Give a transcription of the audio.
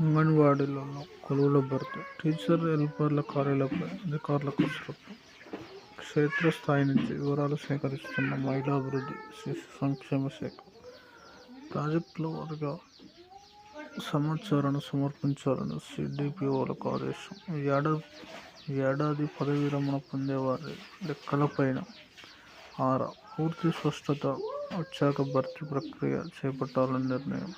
అంగన్వాడీలలో కొలువుల భర్త. టీచర్ హెల్పర్ల కార్యాలయంపై అధికారుల కసరత్తు క్షేత్రస్థాయి నుంచి వివరాలు సేకరిస్తున్న మహిళాభివృద్ధి శిశు సంక్షేమ శాఖ ప్రాజెక్టుల వారిగా సమాచారాన్ని సమర్పించాలని సిడిపిఓల ఆదేశం. ఏడాది ఏడాది పదవీ విరమణ పొందేవారి లెక్కలపైన ఆరా పూర్తి స్పష్టత వచ్చాక భర్తీ ప్రక్రియ చేపట్టాలని నిర్ణయం